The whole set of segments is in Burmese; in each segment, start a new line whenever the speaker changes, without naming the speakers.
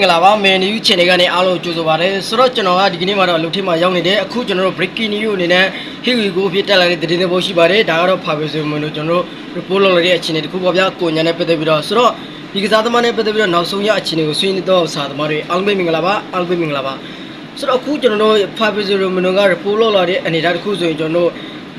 မင်္ဂလာပါမယ်နယူးချန်နယ်ကနေအားလုံးကြိုဆိုပါရစေဆိုတော့ကျွန်တော်ကဒီကနေ့မှာတော့အလုပ်ထိပ်မှာရောက်နေတယ်အခုကျွန်တော်တို့ breaking news အနေနဲ့ Hiwi Go ဖြစ်တက်လာတဲ့သတင်းတွေပို့ရှိပါတယ်ဒါကတော့ Fabrizio Romano ကျွန်တော်တို့ report လုပ်လာတဲ့အခြေအနေတစ်ခုပေါ့ဗျာကိုညာနဲ့ပတ်သက်ပြီးတော့ဆိုတော့ဒီကစားသမားနဲ့ပတ်သက်ပြီးတော့နောက်ဆုံးရအခြေအနေကိုဆွေးနွေးတော့စာသမားတွေအားလုံးပဲမင်္ဂလာပါအားလုံးပဲမင်္ဂလာပါဆိုတော့အခုကျွန်တော်တို့ Fabrizio Romano က report လုပ်လာတဲ့အနေအထားတစ်ခုဆိုရင်ကျွန်တော်တို့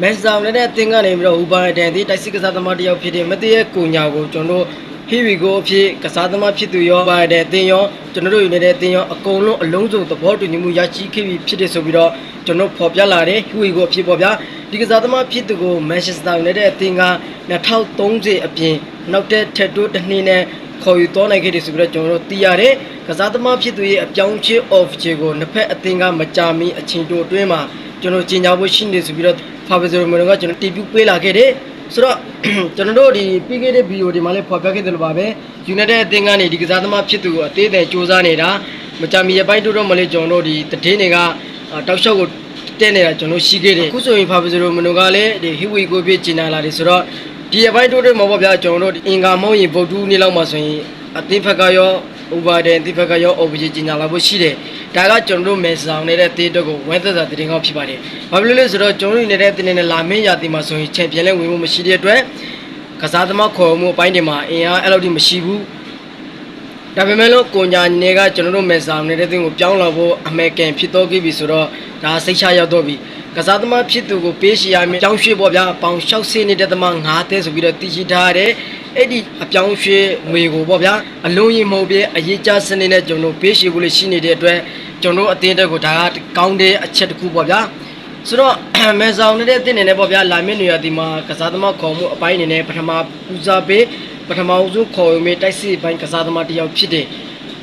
မန်စာနဲ့အသင်းကနေပြီးတော့ဟူပါတန်ဒီတိုက်စစ်ကစားသမားတစ်ယောက်ဖြစ်တဲ့မတည့်ရဲ့ကိုညာကိုကျွန်တော်တို့ ဟီဝီကိုအဖြစ်ကစားသမားဖြစ်သူရောပါတဲ့အသင်းရောကျွန်တော်တို့ယူနေတဲ့အသင်းရောအကုန်လုံးအလုံးစုံသဘောတူညီမှုရရှိခဲ့ပြီဖြစ်တယ်ဆိုပြီးတော့ကျွန်တော်ဖော်ပြလာတယ်ဟီဝီကိုအဖြစ်ပေါ့ဗျာဒီကစားသမားဖြစ်သူကိုမန်ချက်စတာယူနိုက်တက်အသင်းက2030အပြင်နောက်တဲ့ထက်တိုးတစ်နှစ်နဲ့ခေါ်ယူသွားနိုင်ခဲ့တယ်ဆိုပြီးတော့ကျွန်တော်တို့သိရတယ်ကစားသမားဖြစ်သူရဲ့အပြောင်းချစ် off ချေကိုနှစ်ဖက်အသင်းကမကြာမီအချိန်တိုအတွင်းမှာကျွန်တော်ကြီးညာဖို့ရှိနေဆိုပြီးတော့ Fabrizio Romano ကကျွန်တော်တီးပြပေးလာခဲ့တယ် ဆိုတော့ကျွန်တော်တို့ဒီပြီးခဲ့တဲ့ဗီဒီယိုဒီမှာလည်းဖော်ပြခဲ့တယ်လို့ပါပဲ United အသင်းကနေဒီကစားသမားဖြစ်သူကိုအသေးအသေးစူးစမ်းနေတာမကြမီရပိုင်းတိုးတော့မလေးကျွန်တော်တို့ဒီတည်င်းတွေကအာတောက်လျှောက်ကိုတက်နေတာကျွန်တော်ရှိခဲ့တယ်အခုဆိုရင် Fabrizio Romano ကလည်းဒီ Hiwi ကိုပြကျင်လာလာတယ်ဆိုတော့ဒီရပိုင်းတိုးတော့မှာပေါ့ဗျာကျွန်တော်တို့ဒီအင်္ဂါမောင်းရင်ဗုဒ္ဓဦးနေ့လောက်မှာဆိုရင်အသင်းဖက်ကရော over တဲ့အသင်းဖက်ကရော OBJ ကျင်လာလာဖို့ရှိတယ် ဒါကကျွန်တော်တို့မယ်ဆောင်နေတဲ့တေးတော့ကိုဝဲသက်သာတည်ငေါဖြစ်ပါတယ်ဘာဖြစ်လို့လဲဆိုတော့ကျွန်တော်တို့နေတဲ့တင်းနဲ့လာမင်းရာတီမှာဆိုရင်ချန်ပီယံလဲဝင်မှုမရှိတဲ့အတွက်ကစားသမားခေါ်မှုအပိုင်းတွေမှာအင်အားအဲ့လိုတိမရှိဘူးဒါပေမဲ့လို့ကိုညာနေကကျွန်တော်တို့မယ်ဆောင်နေတဲ့တင်းကိုပြောင်းလာဖို့အမေကန်ဖြစ်တော့ခဲ့ပြီဆိုတော့ဒါစိတ်ချရောက်တော့ပြီကစားသမားဖြစ်သူကိုပေးရှိရမယ်ကြောင်းရွှေ့ပေါ့ဗျာပေါင်60နေတဲ့သမား9တဲဆိုပြီးတော့တည်ရှိထားရတယ် အဲ့ဒီအပြောင်းရွှေ့ငွေကိုပေါ့ဗျာအလုံးရင်မဟုတ်ပြအရေးကြစနစ်နဲ့ကျွန်တော်ပေးရှိဖို့လေးရှိနေတဲ့အတွက်ကျွန်တော်အတင်းတက်ကိုဒါကကောင်းတဲ့အချက်တစ်ခုပေါ့ဗျာဆိုတော့မဲဆောင်နေတဲ့အသင်းနေနဲ့ပေါ့ဗျာလာမင်းနေရဒီမှာကစားသမားခေါ်မှုအပိုင်းအနေနဲ့ပထမဦးစားပေးပထမဦးဆုံးခေါ်ယူမေးတိုက်စစ်ပိုင်းကစားသမားတစ်ယောက်ဖြစ်တယ်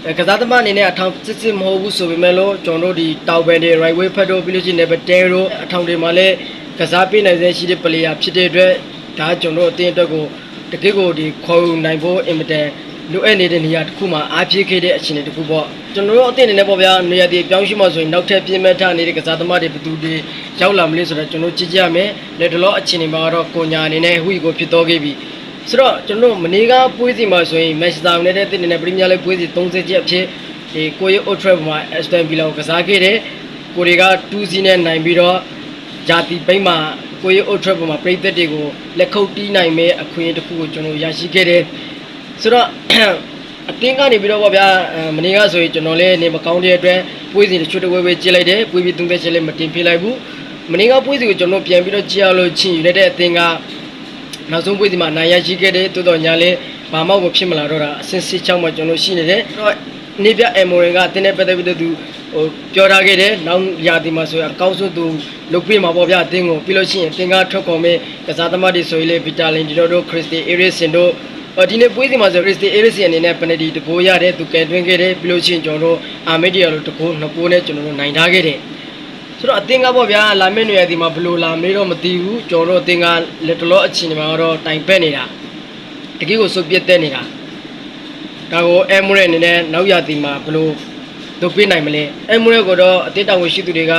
အဲကစားသမားအနေနဲ့အထောင်စစ်စစ်မဟုတ်ဘူးဆိုပေမဲ့လို့ကျွန်တော်တို့ဒီတောက်ပန်တွေ right way ဖတ်တော့ပြီးလို့ရှိရင်လည်းတဲတို့အထောင်တွေမှာလည်းကစားပေးနိုင်စေရှိတဲ့ player ဖြစ်တဲ့အတွက်ဒါကျွန်တော်တို့အသင်းအတွက်ကို တကယ့်ကိုဒီခေါ်ယူနိုင်ဖို့အင်မတန်လိုအပ်နေတဲ့နေရာတစ်ခုမှာအားဖြစ်ခဲ့တဲ့အခြေအနေတစ်ခုပေါ့ကျွန်တော်တို့အသင်းအနေနဲ့ပေါ့ဗျာနေရာဒီပြောင်းရှိမှဆိုရင်နောက်ထပ်ပြင်မဲ့ထနေတဲ့ကစားသမားတွေဘယ်သူတွေရောက်လာမလဲဆိုတော့ကျွန်တော်ကြည့်ကြရမယ်လက်တလောအခြေအနေမှာတော့ကိုညာအနေနဲ့ဟွီကိုဖြစ်တော့ခဲ့ပြီဆိုတော့ကျွန်တော်တို့မနေ့ကပွဲစီမှာဆိုရင်မန်ချက်စတာယူနိုက်တက်အသင်းအနေနဲ့ပရီးမီးယားလိပွဲစီ30ချက်အဖြစ်ဒီကိုရီအိုထရက်မှာအက်စတန်ဗီလာကိုကစားခဲ့တယ်ကိုတွေက2စီးနဲ့နိုင်ပြီးတော့ဂျာတီပိန်းမှာ ကိုရီအိုထရက်မှာပြည်သက်တွေကိုလက်ခုပ်တီးနိုင်မဲ့အခွင့်အရေးတစ်ခုကိုကျွန်တော်ရရှိခဲ့တယ်ဆိုတော့အတင်းကနေပြီးတော့ဗောဗျာအဲမနေ့ကဆိုရင်ကျွန်တော်လည်းနေမကောင်းတဲ့အတွက်ပွေးစီတစ်ချို့တစ်ဝဲဝဲကြည့်လိုက်တယ်ပွေးပြီးသုံးသက်ချက်လည်းမတင်ပြလိုက်ဘူးမနေ့ကပွေးစီကိုကျွန်တော်ပြန်ပြီးတော့ကြည့်ရလို့ချင်းယူလိုက်တဲ့အတင်းကနောက်ဆုံးပွေးစီမှာနိုင်ရရှိခဲ့တယ်တိုးတော်ညာလည်းဘာမှမဖြစ်မလာတော့တာအစင်စစ်ချောင်းမှာကျွန်တော်ရှိနေတယ်အဲ့တော့နေပြအမိုရင်ကတင်းနဲ့ပတ်သက်ပြီးတော့သူ ဟိုပြောထားခဲ့တယ်နောက်ရာသီမှာဆိုရင်အကောင်းဆုံးသူလုပ်ပေးမှာပေါ့ဗျာအတင်းကိုပြီးလို့ရှိရင်တင်းကထွက်ကုန်မဲ့ကစားသမားတွေဆိုရင်လေဗီတာလင်ဒီလိုတို့ခရစ္စတီအေရစ်စင်တို့အော်ဒီနေ့ပွဲစဉ်မှာဆိုခရစ်စတီအေရစ်စီအနေနဲ့ပနဒီတကိုးရတယ်သူကဲတွင်းခဲ့တယ်ပြီးလို့ရှိရင်ကျွန်တော်တို့အာမက်ဒီယာလိုတကိုးနှစ်ကိုးနဲ့ကျွန်တော်တို့နိုင်ထားခဲ့တယ်ဆိုတော့အသင်းကပေါ့ဗျာလာမင်းနေရာဒီမှာဘယ်လိုလာမလဲတော့မသိဘူးကျွန်တော်တို့အသင်းကလက်တလောအချိန်မှာတော့တိုင်ပက်နေတာတကယ်ကိုစုပ်ပြတ်တဲ့နေတာဒါကိုအဲမိုရဲအနေနဲ့နောက်ရာဒီမှာဘယ်လို လုပ်ပေးနိုင်မလဲအဲမိုရဲကတော့အသင်းတာဝန်ရှိသူတွေက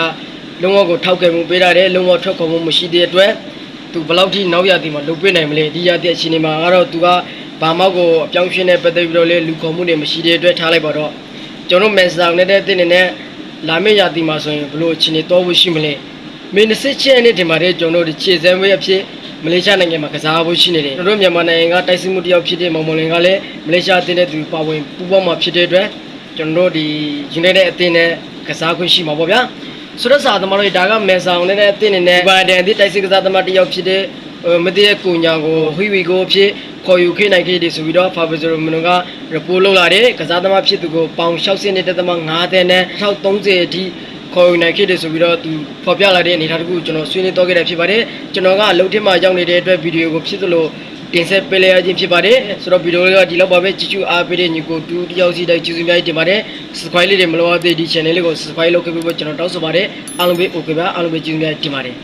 လုံးဝကိုထောက်ခံမှုပေးရတယ်လုံးဝထွက်ခေါ်မှုမရှိတဲ့အတွက်သူဘယ်လောက်ထိနောက်ရသည်မှာလုပ်ပေးနိုင်မလဲဒီရတဲ့အချိန်ဒီမှာကတော့သူကဘာမောက်ကိုအပြောင်းရှင်းတဲ့ပတ်သက်ပြီးတော့လေလူခေါ်မှုတွေမရှိတဲ့အတွက်ထားလိုက်ပါတော့ကျွန်တော်မန်ဆောင်နေတဲ့တင်းနေနဲ့လာမယ့်ရသည်မှာဆိုရင်ဘလို့အချိန်တွေတော့ဖို့ရှိမလဲမင်းစစ်ချက်နဲ့ဒီမှာတဲ့ကျွန်တော်တို့ခြေစမ်းဝဲအဖြစ်မလေးရှားနိုင်ငံမှာကစားဖို့ရှိနေတယ်ကျွန်တော်တို့မြန်မာနိုင်ငံကတိုက်စစ်မှုတယောက်ဖြစ်တဲ့မောင်မောင်လင်ကလည်းမလေးရှားအသင်းနဲ့သူပါဝင်ပူးပေါင်းမှာဖြစ်တဲ့အတွက် ကျွန်တော်တို့ဒီ United အသင်းနဲ့ကစားခွင့်ရှိမှာပေါ့ဗျာဆိုတော့စာသမားတို့ဒါကမဲဆောင်နဲ့တဲ့အတင်းနေနဲ့ဘာဒန်ဒီတိုက်စစ်ကစားသမားတစ်ယောက်ဖြစ်တဲ့မတည့်ရဲ့ကိုညာကိုဟွီဝီကိုဖြစ်ခေါ်ယူခဲ့နိုင်ခဲ့တယ်ဆိုပြီးတော့ဖာဘီဇိုမနိုက report လုပ်လာတယ်ကစားသမားဖြစ်သူကိုပေါင်60နဲ့တက်သမား9တဲ့နဲ့630အထိခေါ်ယူနိုင်ခဲ့တယ်ဆိုပြီးတော့သူဖော်ပြလာတဲ့အနေအထားတစ်ခုကျွန်တော်ဆွေးနွေးတော့ခဲ့တာဖြစ်ပါတယ်ကျွန်တော်ကအလုပ်ထင်းမှာရောက်နေတဲ့အတွက်ဗီဒီယိုကိုဖြစ်သလို တင်ဆက်ပေးလိုက်ရခြင်းဖြစ်ပါတယ်ဆိုတော့ဗီဒီယိုလေးကဒီလောက်ပါပဲကြည့်ကြည့်အားပေးတဲ့ညီကိုတူတယောက်စီတိုင်းကျေးဇူးများကြီးတင်ပါတယ် subscribe လေးတွေမလိုအပ်သေးဒီ channel လေးကို subscribe လုပ်ခဲ့ပြီးတော့ကျွန်တော်တောင်းဆိုပါတယ်အားလုံးပဲ okay ပါအားလုံးပဲကျေးဇူးများတင်ပါတယ်